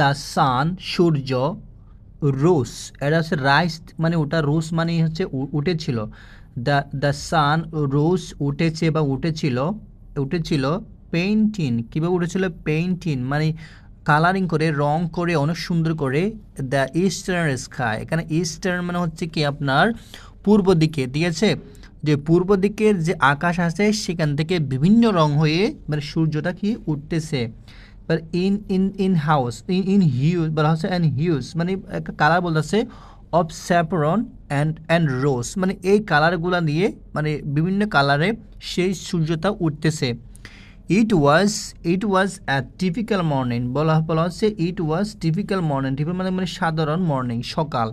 The sun, Surya rose এটা হচ্ছে rice মানে ওটা রোস মানে হচ্ছে উঠেছিল। দ্য দ্য সান রোস উঠেছে বা উঠেছিল উঠেছিল পেইন্টিং কীভাবে উঠেছিল? পেইন্টিং মানে কালারিং করে, রং করে, অনেক সুন্দর করে দ্য ইস্টার্ন স্কাই। এখানে ইস্টার্ন মানে হচ্ছে কি আপনার পূর্ব দিকে, ঠিক আছে? যে পূর্ব দিকের যে আকাশ আছে, সেখান থেকে বিভিন্ন রং হয়ে মানে সূর্যটা কি উঠতেছে। এবার in in in house in in hues বলা হচ্ছে অ্যান্ড হিউজ মানে একটা কালার বলতেছে of saffron and and rose মানে এই কালারগুলো নিয়ে মানে বিভিন্ন কালারে সেই সূর্যটা উঠতেছে। ইট ওয়াজ ইট ওয়াজ অ্যা টিপিক্যাল মর্নিং বলা বলা হচ্ছে it was typical morning typical মানে মানে সাধারণ মর্নিং সকাল।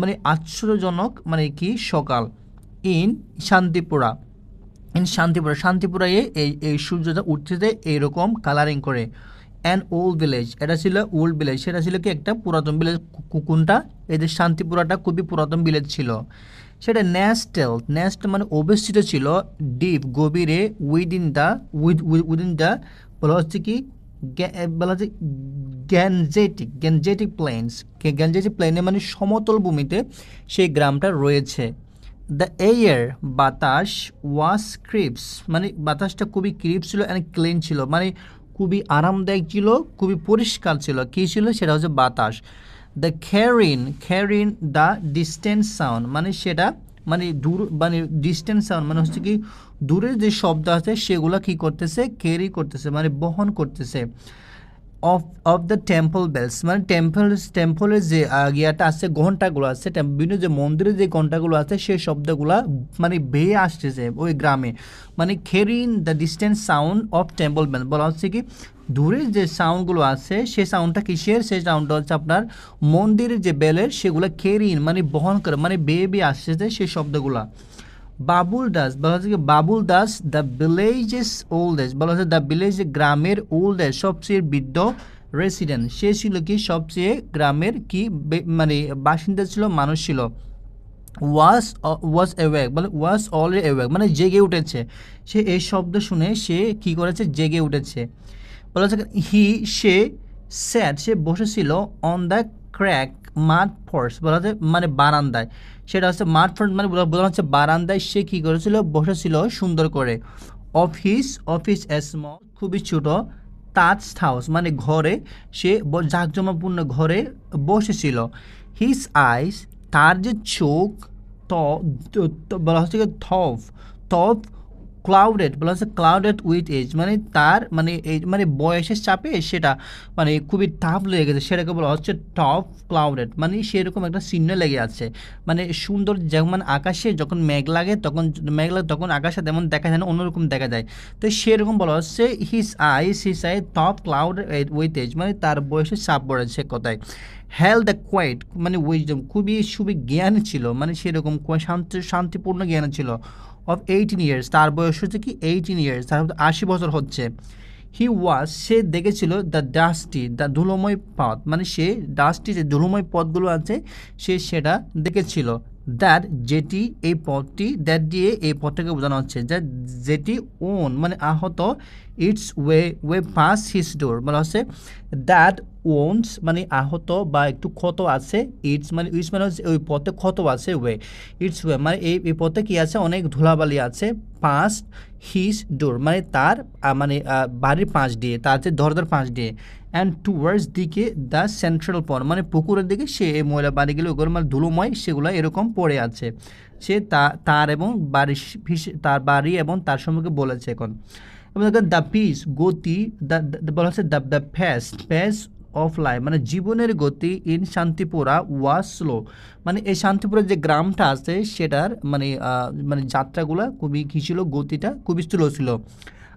মানে আশ্চর্যজনক মানে কি সকাল। ইন শান্তিপুরা ইন শান্তিপুরা, শান্তিপুরায় এই এই সূর্যটা উঠতেছে এইরকম কালারিং করে। অ্যান ওল্ড ভিলেজ এটা ছিল ওল্ড ভিলেজ সেটা ছিল কি একটা পুরাতন ভিলেজ কোনটা? এই যে শান্তিপুরাটা খুবই পুরাতন ভিলেজ ছিল। সেটা ন্যাস্টেল নেস্ট মানে অবস্থিত ছিল ডিপ গভীরে within the with within the বলা হচ্ছে কি বলা হচ্ছে গ্যানজেটিক গ্যানজেটিক প্লেনস গ্যানজেটিক প্লেনে মানে সমতল ভূমিতে সেই গ্রামটা রয়েছে। দ্য এয়ার বাতাস ওয়াস ক্রিপস মানে বাতাসটা খুবই ক্রিপ ছিল অ্যান্ড ক্লিন ছিল মানে খুবই আরামদায়ক ছিল, খুবই পরিষ্কার ছিল। কী ছিল? সেটা হচ্ছে বাতাস। The carrying carrying the distance sound মানে সেটা মানে দূর মানে ডিস্টেন্স সাউন্ড মানে হচ্ছে কি, দূরের যে শব্দ আছে, সেগুলো কী করতেছে? ক্যারি করতেছে মানে বহন করতেছে। Of of the temple bells মানে টেম্পল টেম্পলের যে ইয়েটা আছে, ঘন্টাগুলো আছে বিভিন্ন যে মন্দিরের যে ঘন্টাগুলো আছে সেই শব্দগুলো মানে বেয়ে আসতেছে ওই গ্রামে। মানে carrying the distance sound of temple bell বলা হচ্ছে কি দূরের যে সাউন্ডগুলো আছে সেই সাউন্ডটা কিসের? সেই সাউন্ডটা হচ্ছে আপনার মন্দিরের যে বেলের সেগুলো খেরিন মানে বহন করে মানে বেয়ে বেয়ে আসতেছে সেই শব্দগুলা। বাবুল দাস বলা হচ্ছে Babul Das the village village's oldest বলা হচ্ছে দ্য ভিলেজ গ্রামের ওল্ডেস্ট সবচেয়ে বৃদ্ধ রেসিডেন্ট সে ছিল কি সবচেয়ে গ্রামের কি মানে বাসিন্দা ছিল মানুষ ছিল ওয়াজ ওয়াজ অ্যাওয়েক বলে ওয়াজ অলরেডি অ্যাওয়েক মানে জেগে উঠেছে সে এই শব্দ শুনে সে কি করেছে জেগে উঠেছে বলা হচ্ছে হি সে স্যাট সে বসেছিল on the crack mud force বলা হচ্ছে মানে বারান্দায়। সেটা হচ্ছে মাঠ ফোর্স মানে বলা হচ্ছে বারান্দায়। সে কী করেছিল? বসেছিল সুন্দর করে। অফিস অফিস স্মল খুবই ছোটো তাজ হাউস মানে ঘরে সে জাঁকজমাপূর্ণ ঘরে বসেছিল। হিস আইস তার যে চোখ, ত- বলা হচ্ছে থফ থফ ক্লাউডেড বলা হচ্ছে ক্লাউডেড উইথ এজ মানে তার মানে এই মানে বয়সের চাপে সেটা মানে খুবই টাফ লেগে গেছে। সেটাকে বলা হচ্ছে টপ ক্লাউডেড মানে সেরকম একটা চিহ্ন লেগে আছে। মানে সুন্দর যেমন আকাশে যখন মেঘ লাগে, তখন, মেঘ লাগে, তখন আকাশে তেমন দেখা যায় না, অন্যরকম দেখা যায়। তো সেরকম বলা হচ্ছে his eyes his eye top cloud with age মানে তার বয়সের চাপ পড়েছে কথায়। হেল দ্য কোয়াইট মানে উইজডম খুবই খুবই জ্ঞান ছিল মানে সেরকম শান্তি, শান্তিপূর্ণ জ্ঞান ছিল। অফ এইটিন ইয়ার্স তার বয়স হচ্ছে কি এইটিন ইয়ার্স তার আশি বছর হচ্ছে। হি ওয়াজ সে দেখেছিল দ্য ডাস্টি দ্য ধুলোময় পথ মানে সে ডাস্টি যে ধুলোময় পথগুলো আছে, সে সেটা দেখেছিল। দ্যাট যেটি এই পথটি দ্যাট দিয়ে এই পথটাকে বোঝানো হচ্ছে। যে যেটি ওন মানে আহত its way way pass his door মানে হচ্ছে দ্যাট ওনস মানে আহত বা একটু ক্ষত আছে ইটস মানে ইটস মানে হচ্ছে ওই পথে ক্ষত আছে ওয়ে ইটস ওয়ে মানে এই এই পথে কী আছে? অনেক ধুলাবালি আছে পাঁচ হিস ডোর মানে তার মানে বাড়ির পাশ দিয়ে, তার যে দরজার পাশ দিয়ে অ্যান্ড টুয়ার্ডস দিকে দ্য সেন্ট্রাল পয়েন্ট মানে পুকুরের দিকে সে এই ময়লা বাড়িগুলো ওগুলো মানে ধুলোময়, সেগুলো এরকম পড়ে আছে। সে তার এবং বাড়ির তার বাড়ি এবং তার সম্পর্কে বলেছে এখন। এবং দ্য পিস গতি দ্য বলা হচ্ছে the the fast pace of life মানে জীবনের গতি ইন শান্তিপুরা ওয়াজ স্লো মানে এই শান্তিপুরের যে গ্রামটা আছে, সেটার মানে মানে যাত্রাগুলা খুবই কী ছিল? গতিটা খুবই স্লো ছিল।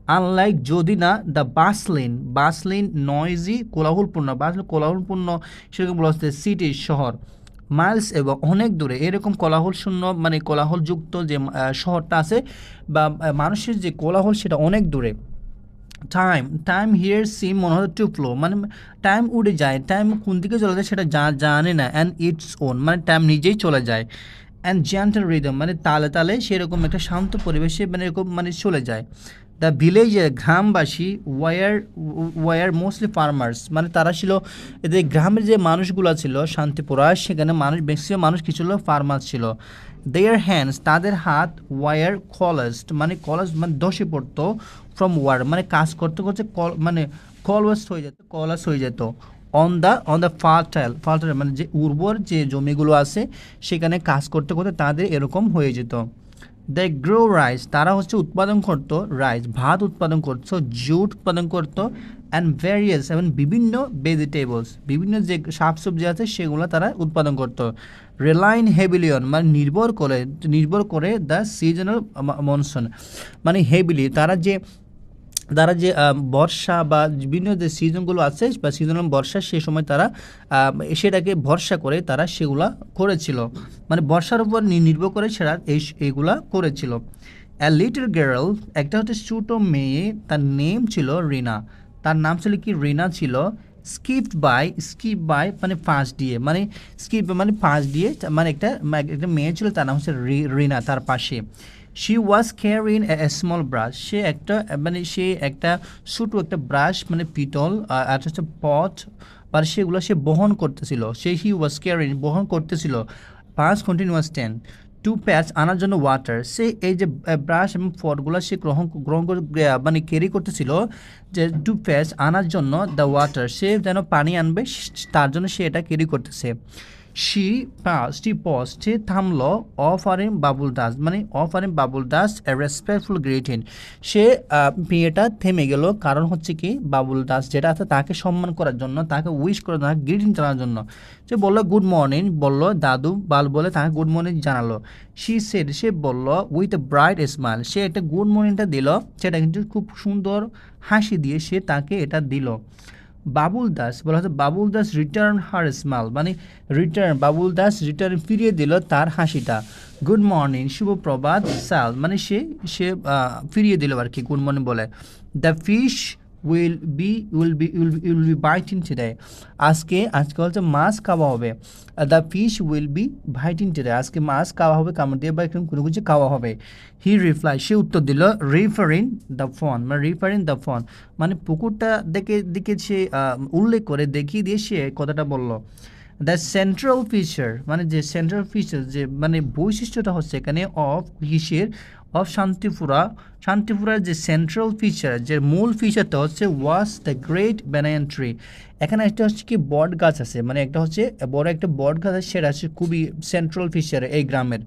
আনলাইক যদি না দ্য বাসলিন বাসলিন নয়েজি কোলাহলপূর্ণ। বাসলিন কোলাহলপূর্ণ, সেরকম বলা হচ্ছে সিটি শহর। মাইলস এবং অনেক দূরে। এরকম কোলাহল শূন্য মানে কোলাহলযুক্ত যে শহরটা আছে, বা মানুষের যে কোলাহল, সেটা অনেক দূরে। টাইম টাইম হিয়ার সিম মনে হয় টু ফ্লো মানে টাইম উড়ে যায় টাইম কোন দিকে চলে যায় সেটা জা জানে না অ্যান্ড ইটস ওন মানে টাইম নিজেই চলে যায় অ্যান্ড জেন্টাল রিদম মানে তালে তালে সেরকম একটা শান্ত পরিবেশে মানে এরকম মানে চলে যায়। দ্য ভিলেজের গ্রামবাসী ওয়ার ওয়ার মোস্টলি ফার্মার্স মানে তারা ছিল, এদের গ্রামের যে মানুষগুলো ছিল, শান্তিপুরা, সেখানে মানুষ বেশি মানুষ কিছু হলো ফার্মার ছিল। দেয়ার হ্যান্ডস তাদের হাত ওয়ার কলেস্ট মানে কলেজ মানে দশে পড়তো। ফ্রম ওয়ার মানে কাজ করতে করতে কল মানে কলওয়েস্ট হয়ে যেত কলাস হয়ে যেত। On the on the fertile fertile মানে যে উর্বর যে জমিগুলো আছে, সেখানে কাজ করতে করতে তাদের এরকম হয়ে যেত। দে গ্রো রাইস তারা হচ্ছে উৎপাদন করতো রাইস ভাত উৎপাদন করতো জুট উৎপাদন করতো অ্যান্ড ভ্যারিয়াস এবং বিভিন্ন ভেজিটেবলস বিভিন্ন যে শাকসবজি আছে, সেগুলো তারা উৎপাদন করতো। রিলাইন হেভিলিয়ন মানে নির্ভর করে নির্ভর করে দ্য সিজনাল মনসুন মানে হেভিলি তারা যে তারা যে বর্ষা বা বিভিন্ন যে সিজনগুলো আছে বা সিজনাল বর্ষা, সে সময় তারা সেটাকে ভরসা করে তারা সেগুলা করেছিল। মানে বর্ষার উপর নির্ভর করে সেটা এই, এইগুলা করেছিল। অ্যা লিটল গার্ল একটা হচ্ছে ছোটো মেয়ে, তার নেম ছিল রিনা। তার নাম ছিল কি? রিনা ছিল স্কিপড বাই স্কিপ বাই মানে ফাঁস দিয়ে। মানে স্কিপ মানে ফাঁস দিয়ে মানে একটা একটা মেয়ে ছিল, তার নাম হচ্ছে রিনা, তার পাশে। She was carrying a small brush সে একটা মানে সে একটা ছোটো একটা ব্রাশ মানে পিতল আর হচ্ছে পট বা সেগুলো সে বহন করতেছিল। সে হি ওয়াজ ক্যারিং বহন করতেছিল। পাঁচ কন্টিনিউয়াস টেন টু প্যাচ আনার জন্য ওয়াটার সে এই যে ব্রাশ এবং পটগুলো সে গ্রহণ গ্রহণ মানে ক্যারি করতেছিল, যে টু প্যাচ আনার জন্য দ্য ওয়াটার সে যেন পানি আনবে, তার জন্য সে এটা ক্যারি করতেছে। শি পাস টি পজ সে থামলো এম বাবুল দাস মানে of R M Babul Das respectful greeting সে মেয়েটা থেমে গেল, কারণ হচ্ছে কি বাবুল দাস যেটা আছে তাকে সম্মান করার জন্য, তাকে উইশ করে তাকে গ্রিটিং জানার জন্য। সে বলল গুড মর্নিং বলল, দাদু বাল বলে তাকে গুড মর্নিং জানালো। সি সেড সে বলল উইথ এ ব্রাইট স্মাইল সে একটা গুড মর্নিংটা দিল, সেটা কিন্তু খুব সুন্দর হাসি দিয়ে সে তাকে এটা দিল। বাবুল দাস, বলা হচ্ছে Babul Das return her smile মানে রিটার্ন বাবুল দাস রিটার্ন ফিরিয়ে দিল তার হাসিটা। গুড মর্নিং শুভ প্রভাত, সাল মানে সে সে ফিরিয়ে দিল আর কি, গুড মর্নিং বলে। The fish will be will be will will be biting today আজকে আজকে হচ্ছে মাছ খাওয়া হবে। The fish will be biting today আজকে মাছ খাওয়া হবে, কামড় দিয়ে বা কোনো কিছু খাওয়া হবে। হি রিপ্লাই সে উত্তর দিল রিফারিং দ্য ফোন মানে রিফারিং দ্য ফোন মানে পুকুরটা দেখে দিকে সে উল্লেখ করে দেখিয়ে দিয়ে সে কথাটা বলল। দ্য সেন্ট্রাল ফিচার মানে যে সেন্ট্রাল ফিচার যে মানে বৈশিষ্ট্যটা হচ্ছে এখানে অফ কিসের? অফ শান্তিপুরা। শান্তিপুরার যে সেন্ট্রাল ফিচার যে মূল ফিচারটা হচ্ছে was the great banyan tree এখানে একটা হচ্ছে কি বট গাছ আছে মানে একটা হচ্ছে বড় একটা বট গাছ আছে, সেটা হচ্ছে খুবই সেন্ট্রাল ফিচার এই গ্রামের।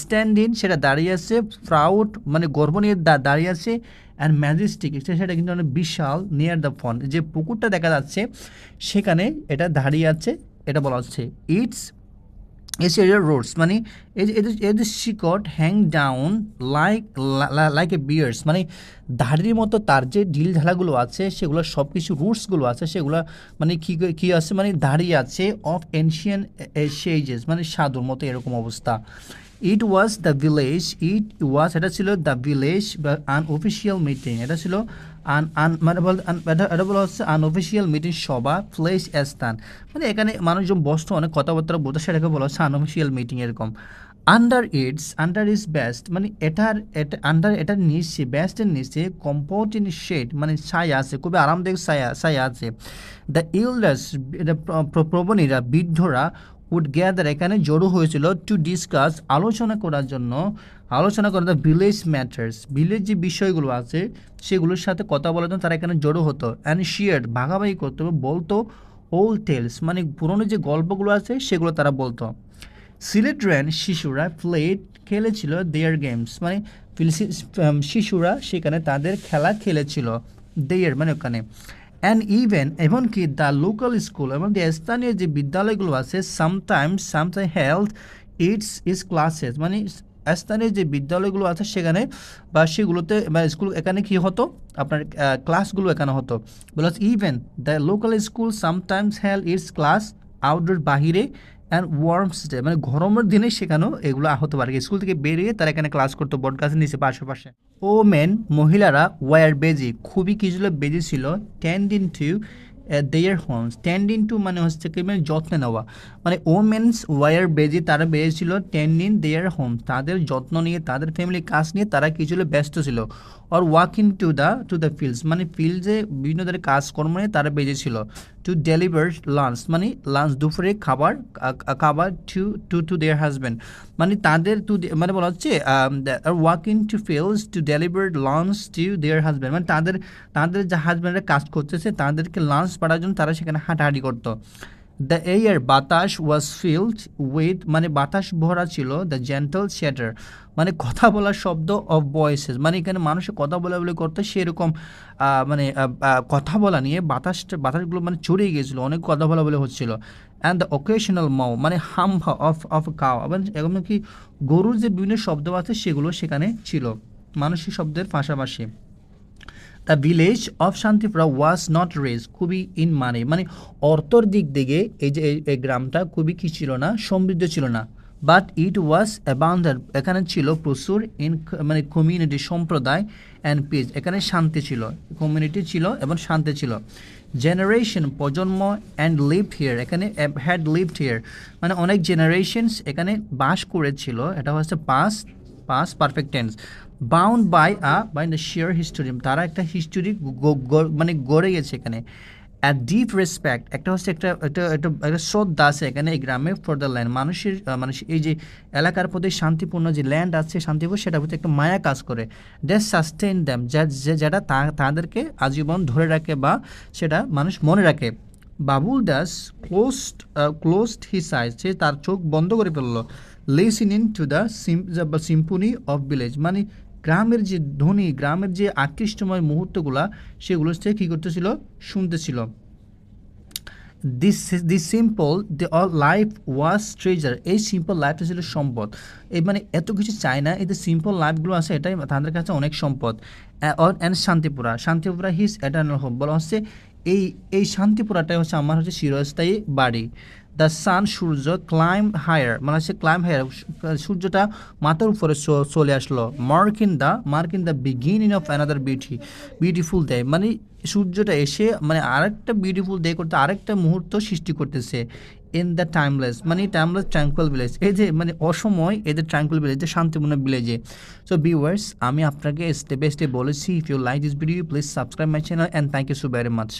স্ট্যান্ডিং সেটা দাঁড়িয়ে আছে প্রাউড মানে গর্ব নিয়ে দাঁড়িয়ে আছে অ্যান্ড ম্যাজেস্টিক সেটা কিন্তু অনেক বিশাল নিয়ার দ্য ফন যে পুকুরটা দেখা যাচ্ছে, সেখানে এটা দাঁড়িয়ে আছে এটা বলা হচ্ছে ইটস এস এরিয়ার রোডস মানে এদের শিকট hang down like like a beards মানে দাড়ির মতো তার যে ঢিল ঢালাগুলো আছে, সেগুলো সব কিছু রুটসগুলো আছে, সেগুলো মানে কী কী আছে? মানে দাঁড়িয়ে আছে অফ এনশিয়ান সেজেস মানে সাধুর মতো এরকম অবস্থা। ইট was the village it was এটা ছিল দ্য ভিলেজ বা আনঅফিসিয়াল মিটিং এটা ছিল আন আন মানে বল আন- এটা বলা হচ্ছে আনঅফিসিয়াল মিটিং সভা প্লেস স্থান। মানে এখানে মানুষজন বসতো, অনেক কথাবার্তা বলতো, সেটাকে বলা হচ্ছে আনঅফিসিয়াল মিটিং এরকম। Under its under is best মানে এটার, এটা আন্ডার এটার নিচে বেস্টের নিচে কম্পোর্টিং শেড মানে ছায়া আছে, খুবই আরামদায়ক ছায়া ছায়া আছে। দ্য ইলডার্স এটা প্র- প্র- প্রবণীরা, বৃদ্ধরা উড গ্যাদার এখানে জড়ো হয়েছিল টু ডিসকাস আলোচনা করার জন্য, আলোচনা করা দ্য ভিলেজ ম্যাটার্স ভিলেজ যে বিষয়গুলো আছে, সেগুলোর সাথে কথা বলার জন্য তারা এখানে জড়ো হতো অ্যান্ড শিয়ার ভাগাভাগি করতো, বলতো ওল্ড টেলস মানে পুরনো যে গল্পগুলো আছে, সেগুলো তারা বলতো। সিলেট্রেন শিশুরা প্লেড খেলেছিল দেয়ার গেমস মানে শিশুরা সেখানে তাদের খেলা খেলেছিল দেয়ার মানে ওখানে। অ্যান্ড ইভেন এমনকি দ্য লোকাল স্কুল এবং স্থানীয় যে বিদ্যালয়গুলো আছে sometimes sometime health its is classes মানে স্থানীয় যে বিদ্যালয়গুলো আছে সেখানে বা সেগুলোতে বা স্কুল এখানে কী হতো? আপনার ক্লাসগুলো এখানে হতো। Plus even the local school sometimes held its class outdoor বাহিরে অ্যান্ড ওয়ার্মস ডে মানে গরমের দিনে সেখানেও এগুলো হতে পারে। স্কুল থেকে বেরিয়ে তারা এখানে ক্লাস করতো বট গাছের নিচে পাশে পাশে ও মেন মহিলারা ওয়ার বেজি, খুবই কিছুগুলো বেজি ছিল টেন দিন to their homes tending to মানে হচ্ছে কি মানে যত্ন নেওয়া। মানে ওমেন্স ওয়ার বেজি, তারা বেজেছিল টেন্ডিং দেয়ার হোম তাদের যত্ন নিয়ে, তাদের ফ্যামিলি কাজ নিয়ে তারা কি ছিল ব্যস্ত ছিল। Or walking to the to the fields মানে ফিল্ডে বিভিন্ন ধরনের কাজকর্ম নিয়ে তারা বেজেছিল। টু ডেলিভার লাঞ্চ মানে লাঞ্চ দুপুরে খাবার খাবার to to to their husband মানে তাদের টু মানে বলা হচ্ছে walk in to fields to deliver lunch to their husband মানে তাদের তাদের যে হাজব্যান্ডের কাজ করতেছে, তাদেরকে লাঞ্চ পাড়ার জন্য তারা সেখানে হাঁটাহাঁটি করতো। দ্য এয়ার বাতাস ওয়াজ ফিল্ড উইথ মানে বাতাস ভরা ছিল দ্য জেন্টাল শ্যাটার মানে কথা বলার শব্দ অফ ভয়েসেস মানে এখানে মানুষের কথা বলা বলে করতে সেরকম মানে কথা বলা নিয়ে বাতাসটা বাতাসগুলো মানে ছড়িয়ে গিয়েছিল, অনেক কথা বলা বলে হচ্ছিল। অ্যান্ড দ্য অকেশনাল মাও মানে হাম অফ অফ কাও এবং এমনকি গরুর যে বিভিন্ন শব্দ আছে সেগুলো সেখানে ছিল, মানুষের শব্দের পাশাপাশি। The village of Shantipura was not raise খুবই ইন মানে মানে অর্থর দিক থেকে এই যে, এই- গ্রামটা খুবই কি ছিল না, সমৃদ্ধ ছিল না। বাট ইট ওয়াজ অ্যাবাউন্ডার এখানে ছিল প্রচুর ইন মানে কমিউনিটি সম্প্রদায় অ্যান্ড পিস এখানে শান্তি ছিল কমিউনিটি ছিল এবং শান্তি ছিল। জেনারেশন প্রজন্ম অ্যান্ড লিভড হিয়ার এখানে হ্যাড লিভড হিয়ার মানে অনেক জেনারেশনস এখানে বাস করেছিল, এটা হচ্ছে pass pass perfect tense bound by a by the sheer history তারা একটা হিস্টোরি মানে গড়ে গেছে এখানে। অ্যাট ডিপ রেসপেক্ট একটা হচ্ছে একটা একটা একটা একটা শ্রদ্ধা আছে এখানে এই গ্রামে ফর দ্য ল্যান্ড মানুষের মানুষ এই যে এলাকার প্রতি শান্তিপূর্ণ যে ল্যান্ড আছে শান্তিপূর্ণ সেটার প্রতি একটা মায়া কাজ করে। দ্যাট সাস্টেন দ্যাম যা যেটা তাদেরকে আজীবন ধরে রাখে বা সেটা মানুষ মনে রাখে। Babul Das closed closed his eyes সে তার চোখ বন্ধ করে ফেলল। Listening to the symphony of village মানে গ্রামের যে ধ্বনি, গ্রামের যে আকৃষ্টময় মুহূর্তগুলা, সেগুলো সে কী করতেছিল? শুনতেছিল। This this simple the all life was treasure এই সিম্পল লাইফটা ছিল সম্পদ। এই মানে এত কিছু চায় না, এই যে সিম্পল লাইফগুলো আছে, এটাই তাদের কাছে অনেক সম্পদ। And Shantipura. Shantipura his eternal home বলা হচ্ছে এই এই শান্তিপুরাটাই হচ্ছে আমার হচ্ছে চিরস্থায়ী বাড়ি। দ্য সান সূর্য ক্লাইম হায়ার মানে হচ্ছে ক্লাইম হায়ার সূর্যটা মাথার উপরে চলে আসলো। Mark in the mark in the beginning of another beauty beautiful day মানে সূর্যটা এসে মানে আরেকটা বিউটিফুল ডে করতে আরেকটা মুহূর্ত সৃষ্টি করতেছে ইন দ্য টাইমলেস মানে টাইমলেস ট্রাঙ্কুয়াল ভিলেজ এই যে মানে অসময় এদের ট্রাঙ্কুয়াল ভিলেজ শান্তিপূর্ণ ভিলেজে সো ভিউয়ার্স আমি আপনাকে স্টেপ বাই স্টেপ বলেছি if you like this video please subscribe my channel and thank you so very much